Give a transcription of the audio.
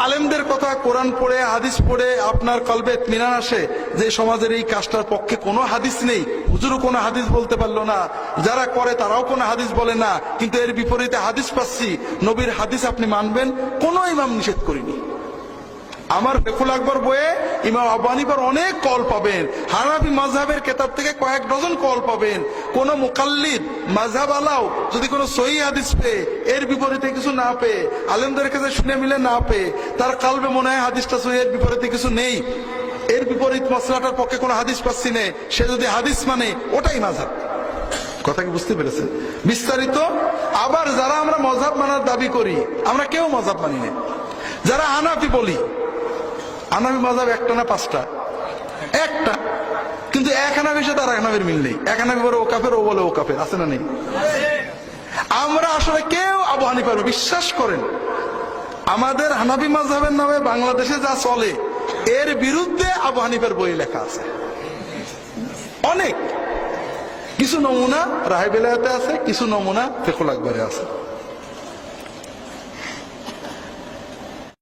আলেমদের কথা কোরআন পড়ে, হাদিস পড়ে, আপনার কলবে মিনান আসে যে সমাজের এই কাজটার পক্ষে কোনো হাদিস নেই। হুজুরও কোনো হাদিস বলতে পারল না। যারা করে তারাও কোনো হাদিস বলে না। কিন্তু এর বিপরীতে হাদিস পাচ্ছি। নবীর হাদিস আপনি মানবেন, কোনো ইমাম নিষেধ করিনি। আমার ফেকুল আকবর বইয়ে ইমাম আবু হানিফার অনেক কল পাবেন। হানাফি মাযহাবের কেতাব থেকে কয়েক ডজন কল পাবেন। কোন মুকাল্লিদ মাযহাব আলাও যদি কোনো সহি হাদিস পেয়ে, এর বিপরীতে কিছু না পেয়ে, আলেমদের কাছে শুনে মিলে না পেয়ে, তার কালবে মনে হয় হাদিসটা সহি, এর বিপরীতে কিছু নেই। এর বিপরীত মশলাটার পক্ষে কোনো হাদিস পাচ্ছি নে, সে যদি হাদিস মানে ওটাই মাযহাব। কথা কি বুঝতে পেরেছেন? বিস্তারিত, আবার যারা আমরা মজাব মানার দাবি করি, আমরা কেউ মজাব মানি না। যারা হানাফি বলি হানাফি মজাব একটা না পাঁচটা? একটা। কিন্তু এক হানাফির সাথে আর এক হানাফির মিল নেই। এক হানাফি বলে ও কাফের, ও বলে ও কাফের। আছে না নেই? আমরা আসলে কেউ আবু হানিফার বিশ্বাস করেন। আমাদের হানাফি মাজহাবের নামে বাংলাদেশে যা চলে, এর বিরুদ্ধে আবু হানিফার বই লেখা আছে। অনেক। কিছু নমুনা রায় আছে, কিছু নমুনা ফেকুল আকবরে আছে।